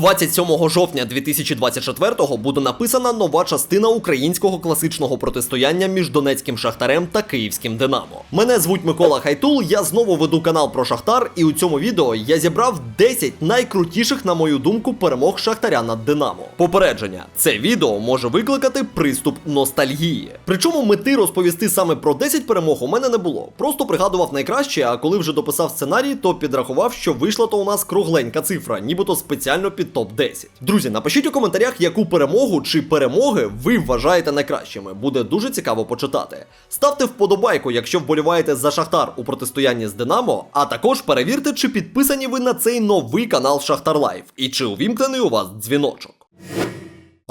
27 жовтня 2024-го буде написана нова частина українського класичного протистояння між Донецьким Шахтарем та Київським Динамо. Мене звуть Микола Хайтул. Я знову веду канал про Шахтар, і у цьому відео я зібрав 10 найкрутіших, на мою думку, перемог Шахтаря над Динамо. Попередження: це відео може викликати приступ ностальгії. Причому мети розповісти саме про 10 перемог у мене не було. Просто пригадував найкраще, а коли вже дописав сценарій, то підрахував, що вийшла то у нас кругленька цифра, нібито спеціально під топ 10 Друзі, напишіть у коментарях, яку перемогу чи перемоги ви вважаєте найкращими. Буде дуже цікаво почитати. Ставте вподобайку, якщо вболіваєте за Шахтар у протистоянні з Динамо, а також перевірте, чи підписані ви на цей новий канал Шахтар Лайф і чи увімкнений у вас дзвіночок.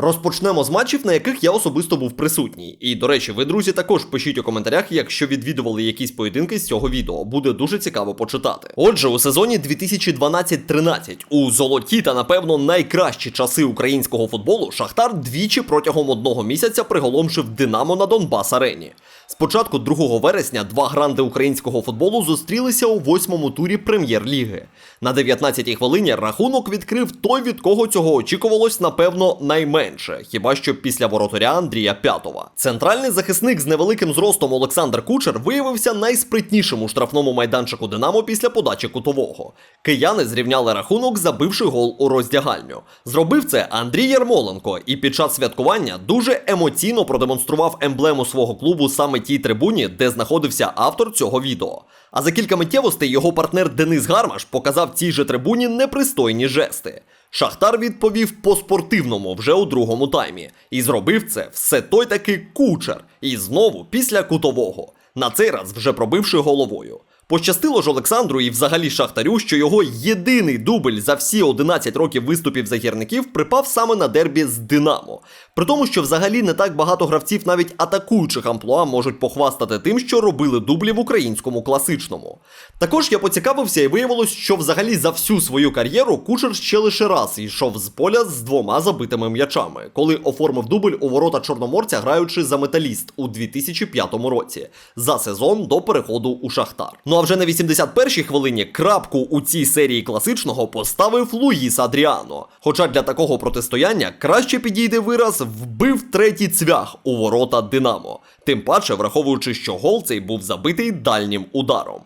Розпочнемо з матчів, на яких я особисто був присутній. І до речі, ви, друзі, також пишіть у коментарях, якщо відвідували якісь поєдинки з цього відео. Буде дуже цікаво почитати. Отже, у сезоні 2012-13 у золоті та напевно найкращі часи українського футболу Шахтар двічі протягом одного місяця приголомшив Динамо на Донбас Арені. Спочатку 2 вересня два гранди українського футболу зустрілися у восьмому турі прем'єр-ліги. На 19-й хвилині рахунок відкрив той, від кого цього очікувалось, напевно, найменше, хіба що після воротаря Андрія П'ятова. Центральний захисник з невеликим зростом Олександр Кучер виявився найспритнішим у штрафному майданчику Динамо після подачі кутового. Кияни зрівняли рахунок, забивши гол у роздягальню. Зробив це Андрій Ярмоленко, і під час святкування дуже емоційно продемонстрував емблему свого клубу саме тій трибуні, де знаходився автор цього відео. А за кілька миттєвостей його партнер Денис Гармаш показав цій же трибуні непристойні жести. Шахтар відповів по-спортивному вже у другому таймі. І зробив це все той таки кучер. І знову після кутового. На цей раз вже пробивши головою. Пощастило ж Олександру і взагалі Шахтарю, що його єдиний дубль за всі 11 років виступів загірників припав саме на дербі з Динамо. При тому, що взагалі не так багато гравців навіть атакуючих амплуа можуть похвастати тим, що робили дублі в українському класичному. Також я поцікавився і виявилось, що взагалі за всю свою кар'єру Кучер ще лише раз йшов з поля з двома забитими м'ячами, коли оформив дубль у ворота Чорноморця, граючи за металіст у 2005 році за сезон до переходу у Шахтар. Ну а вже на 81-й хвилині крапку у цій серії класичного поставив Луїс Адріано. Хоча для такого протистояння краще підійде вираз вбив третій цвях у ворота Динамо. Тим паче, враховуючи, що гол цей був забитий дальнім ударом.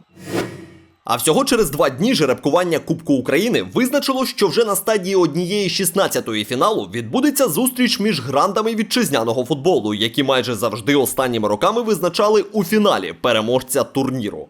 А всього через два дні жеребкування Кубку України визначило, що вже на стадії однієї 16-ї фіналу відбудеться зустріч між грандами вітчизняного футболу, які майже завжди останніми роками визначали у фіналі переможця турніру.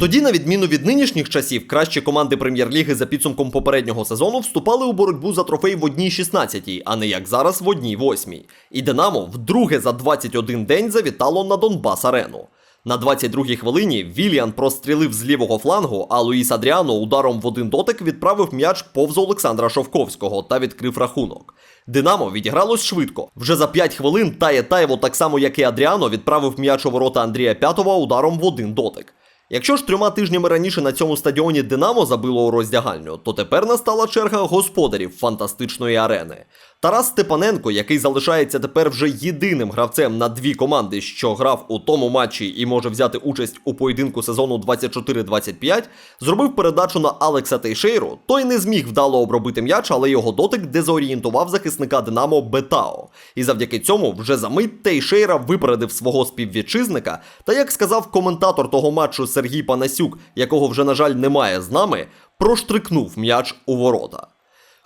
Тоді, на відміну від нинішніх часів, кращі команди прем'єр-ліги за підсумком попереднього сезону вступали у боротьбу за трофей в одній 16-й, а не як зараз в одній 8-й. І Динамо вдруге за 21 день завітало на Донбас Арену. На 22-й хвилині Вільян прострілив з лівого флангу, а Луїс Адріано ударом в один дотик відправив м'яч повз Олександра Шовковського та відкрив рахунок. Динамо відігралось швидко. Вже за 5 хвилин Тає Таєво, так само як і Адріано, відправив м'яч у ворота Андрія П'ятова ударом в один дотик. Якщо ж трьома тижнями раніше на цьому стадіоні Динамо забило у роздягальню, то тепер настала черга господарів фантастичної арени. Тарас Степаненко, який залишається тепер вже єдиним гравцем на дві команди, що грав у тому матчі і може взяти участь у поєдинку сезону 24-25, зробив передачу на Алекса Тейшейру. Той не зміг вдало обробити м'яч, але його дотик дезорієнтував захисника Динамо Бетао. І завдяки цьому вже за мить Тейшейра випередив свого співвітчизника. Та як сказав коментатор того матчу Сергій Панасюк, якого вже, на жаль, немає з нами, проштрикнув м'яч у ворота.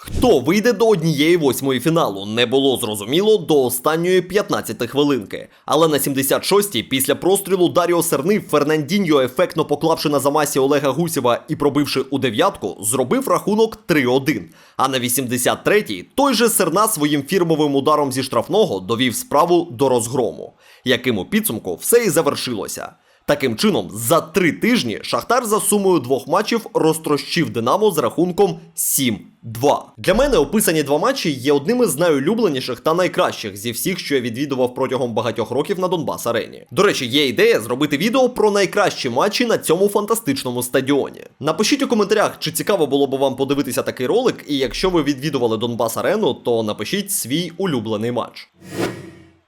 Хто вийде до однієї восьмої фіналу, не було зрозуміло до останньої 15 хвилинки. Але на 76-й, після прострілу Даріо Серни, Фернандіньо, ефектно поклавши на замасі Олега Гусєва і пробивши у дев'ятку, зробив рахунок 3-1. А на 83-й той же Серна своїм фірмовим ударом зі штрафного довів справу до розгрому, яким у підсумку все і завершилося. Таким чином, за три тижні Шахтар за сумою двох матчів розтрощив Динамо з рахунком 7-2. Для мене описані два матчі є одними з найулюбленіших та найкращих зі всіх, що я відвідував протягом багатьох років на Донбас Арені. До речі, є ідея зробити відео про найкращі матчі на цьому фантастичному стадіоні. Напишіть у коментарях, чи цікаво було б вам подивитися такий ролик, і якщо ви відвідували Донбас Арену, то напишіть свій улюблений матч.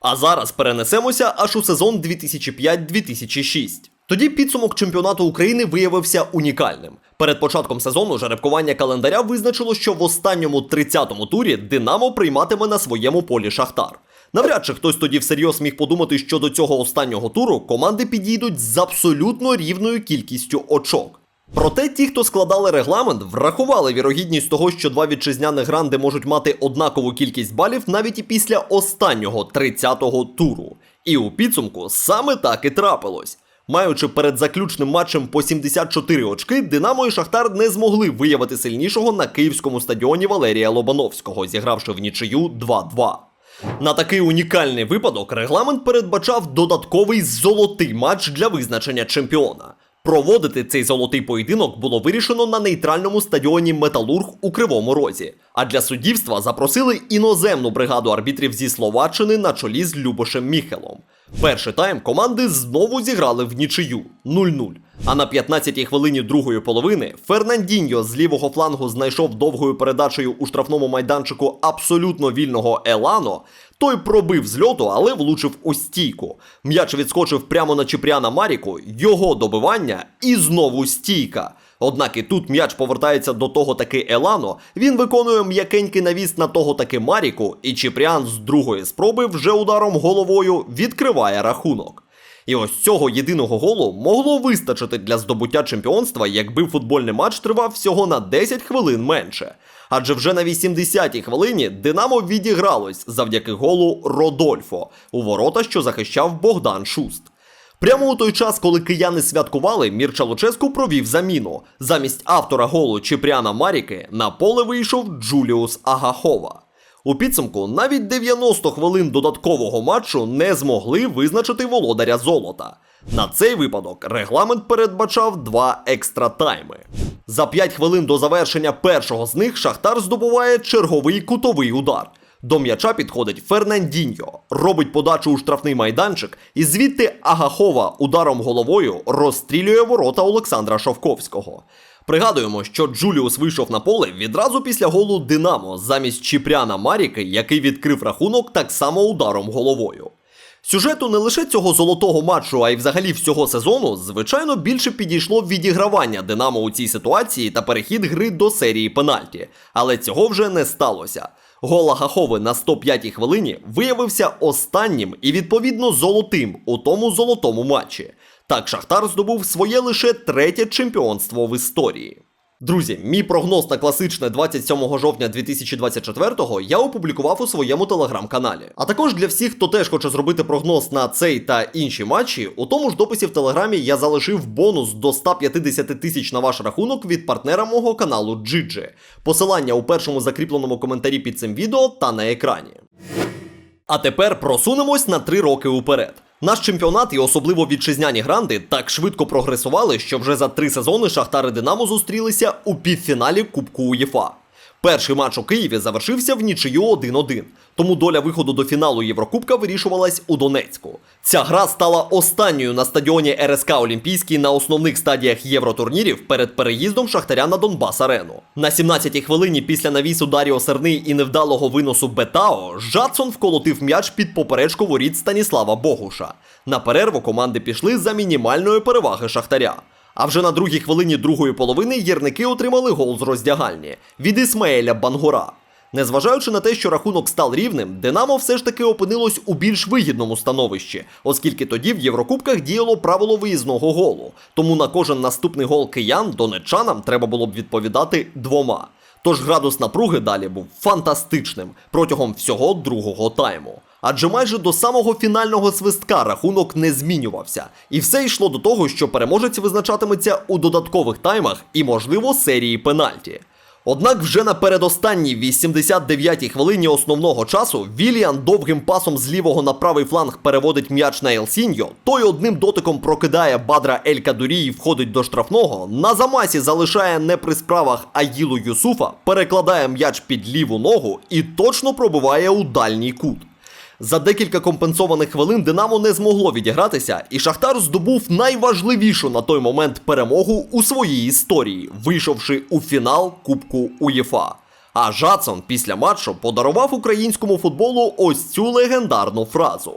А зараз перенесемося аж у сезон 2005-2006. Тоді підсумок чемпіонату України виявився унікальним. Перед початком сезону жеребкування календаря визначило, що в останньому 30-му турі Динамо прийматиме на своєму полі Шахтар. Навряд чи хтось тоді всерйоз міг подумати, що до цього останнього туру команди підійдуть з абсолютно рівною кількістю очок. Проте ті, хто складали регламент, врахували вірогідність того, що два вітчизняних гранди можуть мати однакову кількість балів навіть і після останнього 30-го туру. І у підсумку саме так і трапилось. Маючи перед заключним матчем по 74 очки, Динамо і Шахтар не змогли виявити сильнішого на київському стадіоні Валерія Лобановського, зігравши в нічию 2-2. На такий унікальний випадок регламент передбачав додатковий золотий матч для визначення чемпіона. Проводити цей золотий поєдинок було вирішено на нейтральному стадіоні Металург у Кривому Розі. А для суддівства запросили іноземну бригаду арбітрів зі Словаччини на чолі з Любошем Міхелом. Перший тайм команди знову зіграли в нічию 0-0. А на 15-й хвилині другої половини Фернандіньо з лівого флангу знайшов довгою передачею у штрафному майданчику абсолютно вільного Елано. Той пробив з льоту, але влучив у стійку. М'яч відскочив прямо на Чіпряна Маріку, його добивання і знову стійка. Однак і тут м'яч повертається до того таки Елано. Він виконує м'якенький навіс на того таки Маріку, і Чіпрян з другої спроби вже ударом головою відкриває рахунок. І ось цього єдиного голу могло вистачити для здобуття чемпіонства, якби футбольний матч тривав всього на 10 хвилин менше. Адже вже на 80-й хвилині Динамо відігралось завдяки голу Родольфо у ворота, що захищав Богдан Шуст. Прямо у той час, коли кияни святкували, Мірча Луческу провів заміну. Замість автора голу Чіпряна Маріки на поле вийшов Джуліус Агахова. У підсумку навіть 90 хвилин додаткового матчу не змогли визначити володаря золота. На цей випадок регламент передбачав два екстра тайми. За 5 хвилин до завершення першого з них Шахтар здобуває черговий кутовий удар. До м'яча підходить Фернандіньо, робить подачу у штрафний майданчик, і звідти Агахова ударом головою розстрілює ворота Олександра Шовковського. Пригадуємо, що Джуліус вийшов на поле відразу після голу Динамо замість Чіпряна Маріки, який відкрив рахунок так само ударом головою. Сюжету не лише цього золотого матчу, а й взагалі всього сезону, звичайно, більше підійшло відігравання Динамо у цій ситуації та перехід гри до серії пенальті. Але цього вже не сталося. Гол Агахови на 105-й хвилині виявився останнім і відповідно золотим у тому золотому матчі. Так Шахтар здобув своє лише третє чемпіонство в історії. Друзі, мій прогноз на класичне 27 жовтня 2024-го я опублікував у своєму телеграм-каналі. А також для всіх, хто теж хоче зробити прогноз на цей та інші матчі, у тому ж дописі в телеграмі я залишив бонус до 150 тисяч на ваш рахунок від партнера мого каналу Джиджи. Посилання у першому закріпленому коментарі під цим відео та на екрані. А тепер просунемось на три роки уперед. Наш чемпіонат і особливо вітчизняні гранди так швидко прогресували, що вже за три сезони Шахтар і Динамо зустрілися у півфіналі Кубку УЄФА. Перший матч у Києві завершився в нічию 1-1, тому доля виходу до фіналу Єврокубка вирішувалась у Донецьку. Ця гра стала останньою на стадіоні РСК Олімпійський на основних стадіях євротурнірів перед переїздом Шахтаря на Донбас Арену. На 17-й хвилині після навісу Даріо Серни і невдалого виносу Бетао Жадсон вколотив м'яч під поперечку воріт Станіслава Богуша. На перерву команди пішли за мінімальної переваги Шахтаря. А вже на другій хвилині другої половини гірники отримали гол з роздягальні від Ісмаеля Бангура. Незважаючи на те, що рахунок став рівним, Динамо все ж таки опинилось у більш вигідному становищі, оскільки тоді в Єврокубках діяло правило виїзного голу. Тому на кожен наступний гол киян донеччанам треба було б відповідати двома. Тож градус напруги далі був фантастичним протягом всього другого тайму. Адже майже до самого фінального свистка рахунок не змінювався, і все йшло до того, що переможець визначатиметься у додаткових таймах і, можливо, серії пенальті. Однак вже на передостанній 89-й хвилині основного часу Вільян довгим пасом з лівого на правий фланг переводить м'яч на Елсіньо, той одним дотиком прокидає Бадра Ель Кадурі і входить до штрафного, на замасі залишає не при справах Аїлу Юсуфа, перекладає м'яч під ліву ногу і точно пробиває у дальній кут. За декілька компенсованих хвилин Динамо не змогло відігратися, і Шахтар здобув найважливішу на той момент перемогу у своїй історії, вийшовши у фінал Кубку УЄФА. А Жадсон після матчу подарував українському футболу ось цю легендарну фразу.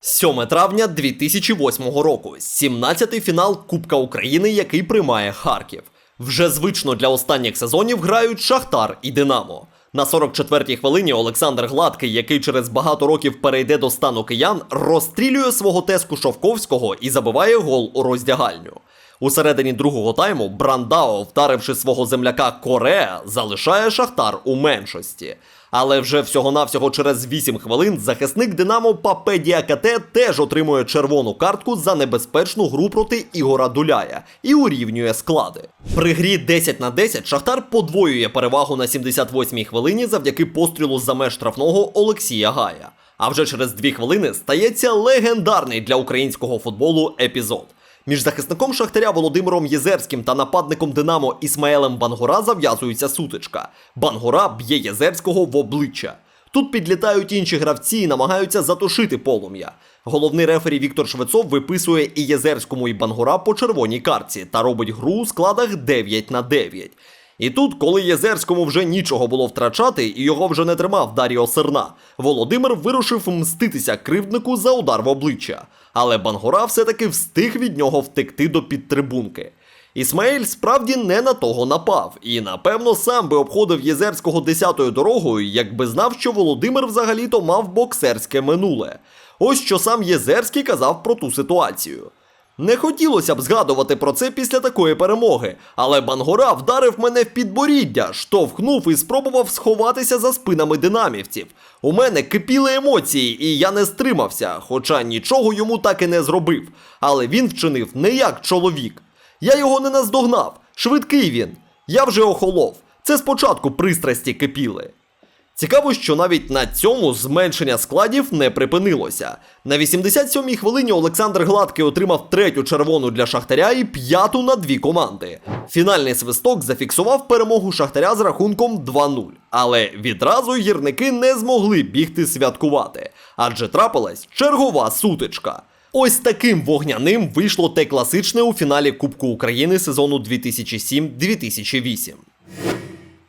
7 травня 2008 року. 17-й фінал Кубка України, який приймає Харків. Вже звично для останніх сезонів грають Шахтар і Динамо. На 44-й хвилині Олександр Гладкий, який через багато років перейде до стану киян, розстрілює свого теску Шовковського і забиває гол у роздягальню. У середині другого тайму Брандао, вдаривши свого земляка Корея, залишає Шахтар у меншості. Але вже всього-навсього через 8 хвилин захисник Динамо Папе Діакате теж отримує червону картку за небезпечну гру проти Ігора Дуляя і урівнює склади. При грі 10 на 10 Шахтар подвоює перевагу на 78-й хвилині завдяки пострілу за меж штрафного Олексія Гая. А вже через 2 хвилини стається легендарний для українського футболу епізод. Між захисником Шахтаря Володимиром Єзерським та нападником Динамо Ісмаелем Бангора зав'язується сутичка. Бангора б'є Єзерського в обличчя. Тут підлітають інші гравці і намагаються затушити полум'я. Головний рефері Віктор Швецов виписує і Єзерському, і Бангора по червоній картці та робить гру у складах 9 на 9. І тут, коли Єзерському вже нічого було втрачати, і його вже не тримав Даріо Серна, Володимир вирушив мститися кривднику за удар в обличчя. Але Бангура все-таки встиг від нього втекти до підтрибунки. Ісмаїль справді не на того напав, і напевно сам би обходив Єзерського десятою дорогою, якби знав, що Володимир взагалі-то мав боксерське минуле. Ось що сам Єзерський казав про ту ситуацію. Не хотілося б згадувати про це після такої перемоги, але Бангора вдарив мене в підборіддя, штовхнув і спробував сховатися за спинами динамівців. У мене кипіли емоції, і я не стримався, хоча нічого йому так і не зробив. Але він вчинив не як чоловік. Я його не наздогнав. Швидкий він. Я вже охолов. Це спочатку пристрасті кипіли. Цікаво, що навіть на цьому зменшення складів не припинилося. На 87-й хвилині Олександр Гладкий отримав третю червону для Шахтаря і п'яту на дві команди. Фінальний свисток зафіксував перемогу Шахтаря з рахунком 2-0. Але відразу гірники не змогли бігти святкувати, адже трапилась чергова сутичка. Ось таким вогняним вийшло те класичне у фіналі Кубку України сезону 2007-2008.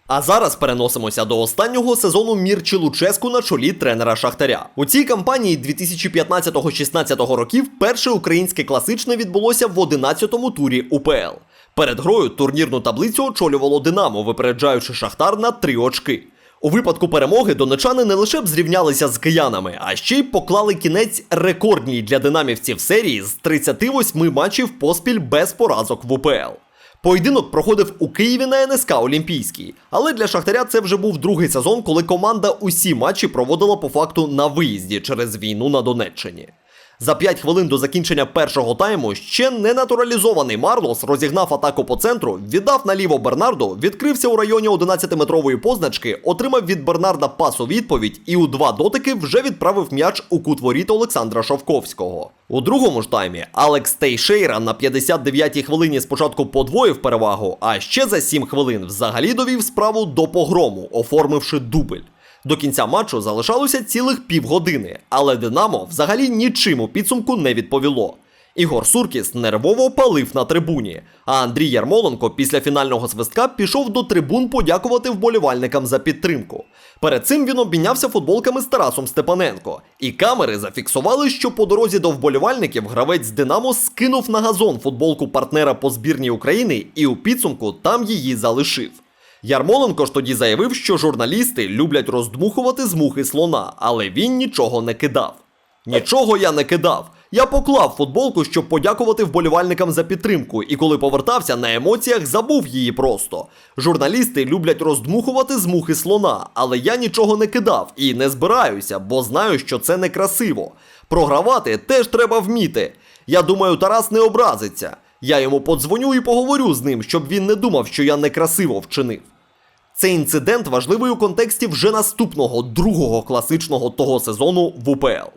А зараз переносимося до останнього сезону Мірчі Луческу на чолі тренера Шахтаря. У цій кампанії 2015-16 років перше українське класичне відбулося в 11-му турі УПЛ. Перед грою турнірну таблицю очолювало Динамо, випереджаючи Шахтар на три очки. У випадку перемоги донечани не лише б зрівнялися з киянами, а ще й поклали кінець рекордній для динамівців серії з 38 матчів поспіль без поразок в УПЛ. Поєдинок проходив у Києві на НСК Олімпійській, але для Шахтаря це вже був другий сезон, коли команда усі матчі проводила по факту на виїзді через війну на Донеччині. За 5 хвилин до закінчення першого тайму ще не натуралізований Марлос розігнав атаку по центру, віддав наліво Бернарду, відкрився у районі 11-метрової позначки, отримав від Бернарда пас у відповідь і у два дотики вже відправив м'яч у кут воріт Олександра Шовковського. У другому ж таймі Алекс Тейшейра на 59-й хвилині спочатку подвоїв перевагу, а ще за 7 хвилин взагалі довів справу до погрому, оформивши дубль. До кінця матчу залишалося цілих півгодини, але Динамо взагалі нічим у підсумку не відповіло. Ігор Суркіс нервово палив на трибуні, а Андрій Ярмоленко після фінального свистка пішов до трибун подякувати вболівальникам за підтримку. Перед цим він обмінявся футболками з Тарасом Степаненко, і камери зафіксували, що по дорозі до вболівальників гравець Динамо скинув на газон футболку партнера по збірній України і у підсумку там її залишив. Ярмоленко ж тоді заявив, що журналісти люблять роздмухувати з мухи слона, але він нічого не кидав. Нічого я не кидав. Я поклав футболку, щоб подякувати вболівальникам за підтримку, і коли повертався на емоціях, забув її просто. Журналісти люблять роздмухувати з мухи слона, але я нічого не кидав і не збираюся, бо знаю, що це некрасиво. Програвати теж треба вміти. Я думаю, Тарас не образиться. Я йому подзвоню і поговорю з ним, щоб він не думав, що я некрасиво вчинив. Цей інцидент важливий у контексті вже наступного другого класичного того сезону в УПЛ.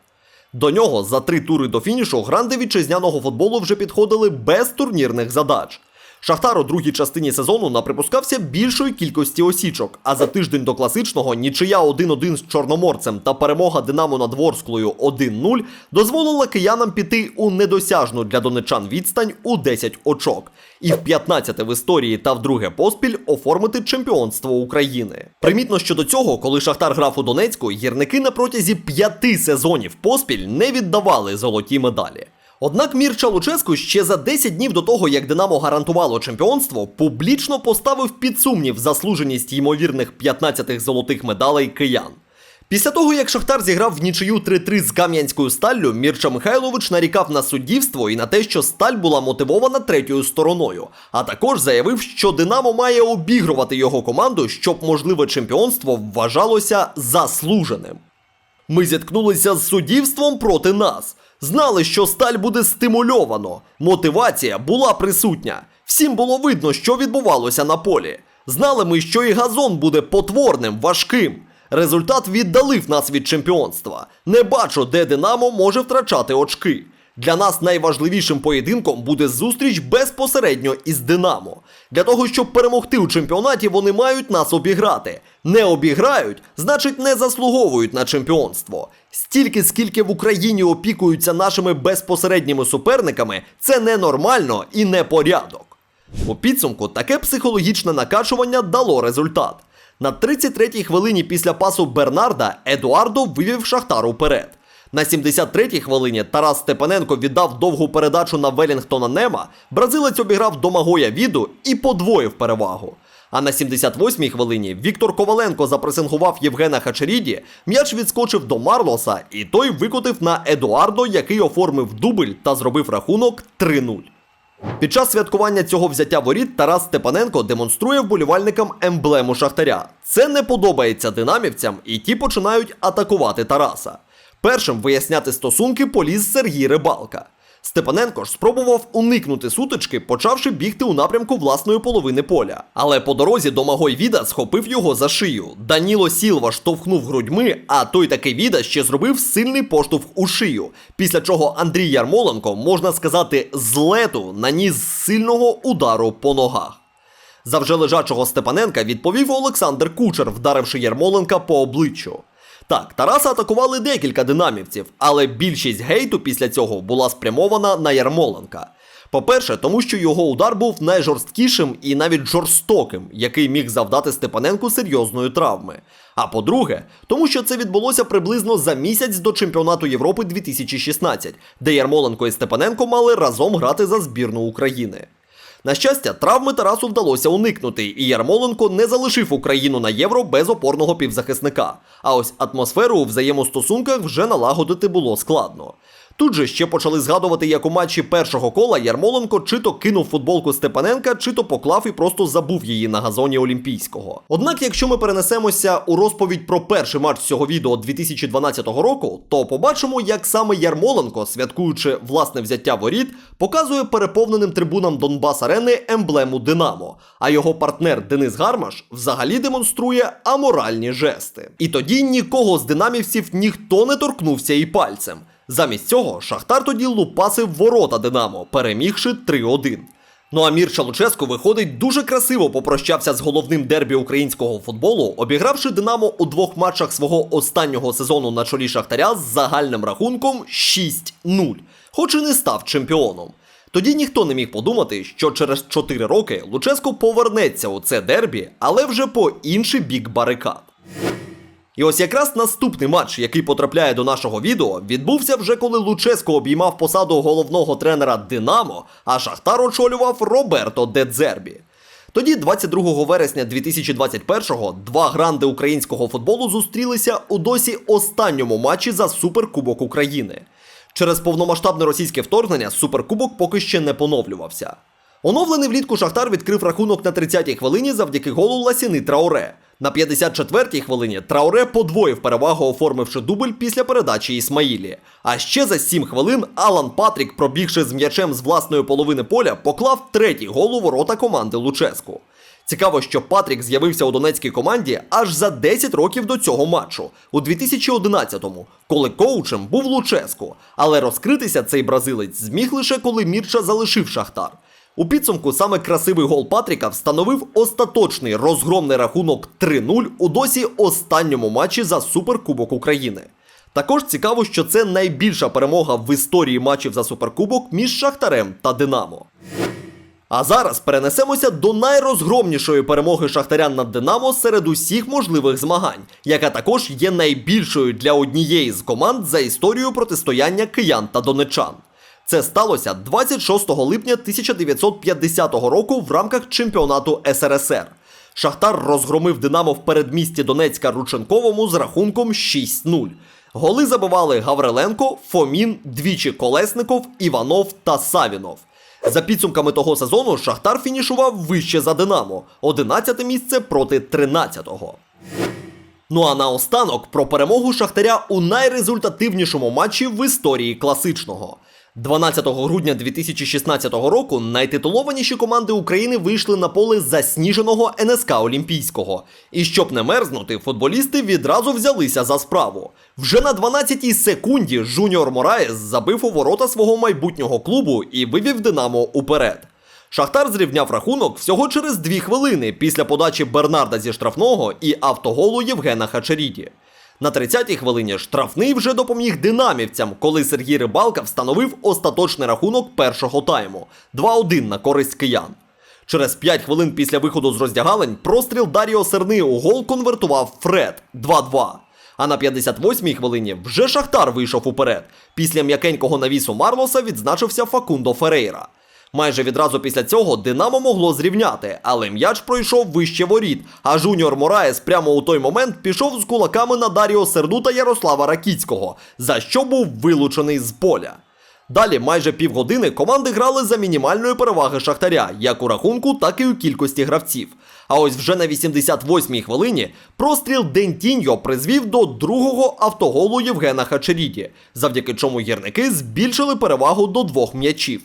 До нього за три тури до фінішу гранди вітчизняного футболу вже підходили без турнірних задач. Шахтар у другій частині сезону наприпускався більшої кількості осічок, а за тиждень до класичного нічия 1-1 з Чорноморцем та перемога Динамо над Ворсклою 1-0 дозволила киянам піти у недосяжну для донечан відстань у 10 очок і в 15 в історії та вдруге поспіль оформити чемпіонство України. Примітно щодо цього, коли Шахтар грав у Донецьку, гірники на протязі п'яти сезонів поспіль не віддавали золоті медалі. Однак Мірча Луческу ще за 10 днів до того, як Динамо гарантувало чемпіонство, публічно поставив під сумнів заслуженість ймовірних 15 золотих медалей киян. Після того, як Шахтар зіграв в нічию 3-3 з Кам'янською сталлю, Мірча Михайлович нарікав на суддівство і на те, що сталь була мотивована третьою стороною, а також заявив, що Динамо має обігрувати його команду, щоб можливе чемпіонство вважалося заслуженим. Ми зіткнулися з суддівством проти нас. Знали, що сталь буде стимульовано. Мотивація була присутня. Всім було видно, що відбувалося на полі. Знали ми, що і газон буде потворним, важким. Результат віддалив нас від чемпіонства. Не бачу, де Динамо може втрачати очки. Для нас найважливішим поєдинком буде зустріч безпосередньо із Динамо. Для того, щоб перемогти у чемпіонаті, вони мають нас обіграти. Не обіграють, значить не заслуговують на чемпіонство. Стільки, скільки в Україні опікуються нашими безпосередніми суперниками, це ненормально і не порядок. У підсумку таке психологічне накачування дало результат. На 33-й хвилині після пасу Бернарда Едуардо вивів Шахтар уперед. На 73-й хвилині Тарас Степаненко віддав довгу передачу на Велінгтона Нема, бразилець обіграв Домагоя Віду і подвоїв перевагу. А на 78-й хвилині Віктор Коваленко запресингував Євгена Хачеріді, м'яч відскочив до Марлоса, і той викотив на Едуардо, який оформив дубль та зробив рахунок 3-0. Під час святкування цього взяття воріт Тарас Степаненко демонструє вболівальникам емблему Шахтаря. Це не подобається динамівцям, і ті починають атакувати Тараса. Першим виясняти стосунки поліз Сергій Рибалка. Степаненко ж спробував уникнути сутички, почавши бігти у напрямку власної половини поля. Але по дорозі Домагой Віда схопив його за шию. Даніло Сілва штовхнув грудьми, а той таки Віда ще зробив сильний поштовх у шию. Після чого Андрій Ярмоленко, можна сказати, з лету наніс сильного удару по ногах. За вже лежачого Степаненка відповів Олександр Кучер, вдаривши Ярмоленка по обличчю. Так, Тараса атакували декілька динамівців, але більшість гейту після цього була спрямована на Ярмоленка. По-перше, тому що його удар був найжорсткішим і навіть жорстоким, який міг завдати Степаненку серйозної травми. А по-друге, тому що це відбулося приблизно за місяць до чемпіонату Європи 2016, де Ярмоленко і Степаненко мали разом грати за збірну України. На щастя, травми Тарасу вдалося уникнути, і Ярмоленко не залишив Україну на євро без опорного півзахисника. А ось атмосферу у взаємостосунках вже налагодити було складно. Тут же ще почали згадувати, як у матчі першого кола Ярмоленко чи то кинув футболку Степаненка, чи то поклав і просто забув її на газоні Олімпійського. Однак, якщо ми перенесемося у розповідь про перший матч цього відео 2012 року, то побачимо, як саме Ярмоленко, святкуючи власне взяття воріт, показує переповненим трибунам Донбас Арени емблему Динамо. А його партнер Денис Гармаш взагалі демонструє аморальні жести. І тоді нікого з динамівців ніхто не торкнувся і пальцем. Замість цього Шахтар тоді лупасив ворота Динамо, перемігши 3-1. Ну а Мірча Луческо виходить дуже красиво попрощався з головним дербі українського футболу, обігравши Динамо у двох матчах свого останнього сезону на чолі Шахтаря з загальним рахунком 6-0, хоч і не став чемпіоном. Тоді ніхто не міг подумати, що через 4 роки Луческо повернеться у це дербі, але вже по інший бік барикад. І ось якраз наступний матч, який потрапляє до нашого відео, відбувся вже коли Луческо обіймав посаду головного тренера Динамо, а Шахтар очолював Роберто Дедзербі. Тоді, 22 вересня 2021-го, два гранди українського футболу зустрілися у досі останньому матчі за Суперкубок України. Через повномасштабне російське вторгнення Суперкубок поки ще не поновлювався. Оновлений влітку Шахтар відкрив рахунок на 30-й хвилині завдяки голу Ласіни Трауре. На 54-й хвилині Трауре подвоїв перевагу, оформивши дубль після передачі Ісмаїлі. А ще за 7 хвилин Алан Патрік, пробігши з м'ячем з власної половини поля, поклав третій гол у ворота команди Луческу. Цікаво, що Патрік з'явився у донецькій команді аж за 10 років до цього матчу, у 2011-му, коли коучем був Луческу. Але розкритися цей бразилець зміг лише коли Мірча залишив Шахтар. У підсумку саме красивий гол Патріка встановив остаточний розгромний рахунок 3-0 у досі останньому матчі за Суперкубок України. Також цікаво, що це найбільша перемога в історії матчів за Суперкубок між Шахтарем та Динамо. А зараз перенесемося до найрозгромнішої перемоги Шахтаря над Динамо серед усіх можливих змагань, яка також є найбільшою для однієї з команд за історію протистояння киян та донечан. Це сталося 26 липня 1950 року в рамках чемпіонату СРСР. Шахтар розгромив Динамо в передмісті Донецька Рученковому з рахунком 6-0. Голи забивали Гавриленко, Фомін, двічі Колесников, Іванов та Савінов. За підсумками того сезону Шахтар фінішував вище за Динамо 11 місце проти 13-го. Ну а наостанок про перемогу Шахтаря у найрезультативнішому матчі в історії класичного. 12 грудня 2016 року найтитулованіші команди України вийшли на поле засніженого НСК Олімпійського. І щоб не мерзнути, футболісти відразу взялися за справу. Вже на 12-й секунді Жуніор Мораєс забив у ворота свого майбутнього клубу і вивів Динамо уперед. Шахтар зрівняв рахунок всього через дві хвилини після подачі Бернарда зі штрафного і автоголу Євгена Хачеріді. На 30-й хвилині штрафний вже допоміг динамівцям, коли Сергій Рибалка встановив остаточний рахунок першого тайму 2-1 на користь киян. Через 5 хвилин після виходу з роздягалень простріл Даріо Серни у гол конвертував Фред 2-2. А на 58-й хвилині вже Шахтар вийшов уперед. Після м'якенького навісу Марлоса відзначився Факундо Ферейра. Майже відразу після цього Динамо могло зрівняти, але м'яч пройшов вище воріт, а Жуніор Мораєс прямо у той момент пішов з кулаками на Даріо Серду та Ярослава Ракіцького, за що був вилучений з поля. Далі майже півгодини команди грали за мінімальної переваги Шахтаря, як у рахунку, так і у кількості гравців. А ось вже на 88-й хвилині простріл Дентіньо призвів до другого автоголу Євгена Хачеріді, завдяки чому гірники збільшили перевагу до двох м'ячів.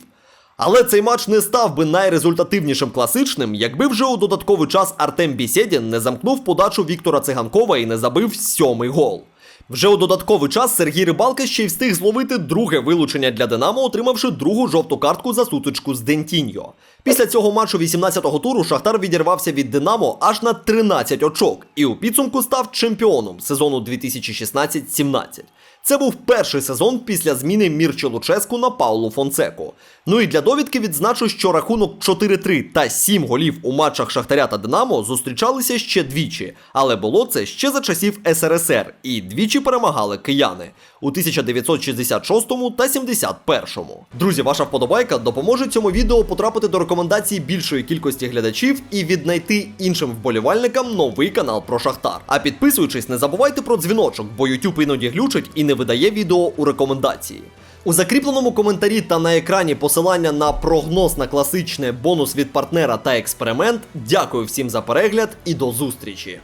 Але цей матч не став би найрезультативнішим класичним, якби вже у додатковий час Артем Бісєдін не замкнув подачу Віктора Циганкова і не забив сьомий гол. Вже у додатковий час Сергій Рибалка ще й встиг зловити друге вилучення для Динамо, отримавши другу жовту картку за сутичку з Дентіньо. Після цього матчу 18-го туру Шахтар відірвався від Динамо аж на 13 очок і у підсумку став чемпіоном сезону 2016-17. Це був перший сезон після зміни Мірчо Луческу на Паулу Фонсеку. Ну і для довідки відзначу, що рахунок 4-3 та 7 голів у матчах Шахтаря та Динамо зустрічалися ще двічі, але було це ще за часів СРСР, і двічі перемагали кияни у 1966 та 71-му. Друзі, ваша вподобайка допоможе цьому відео потрапити до рекомендацій більшої кількості глядачів і віднайти іншим вболівальникам новий канал про Шахтар. А підписуючись, не забувайте про дзвіночок, бо YouTube іноді глючить і не видає відео у рекомендації. У закріпленому коментарі та на екрані посилання на прогноз на класичне бонус від партнера та експеримент. Дякую всім за перегляд і до зустрічі!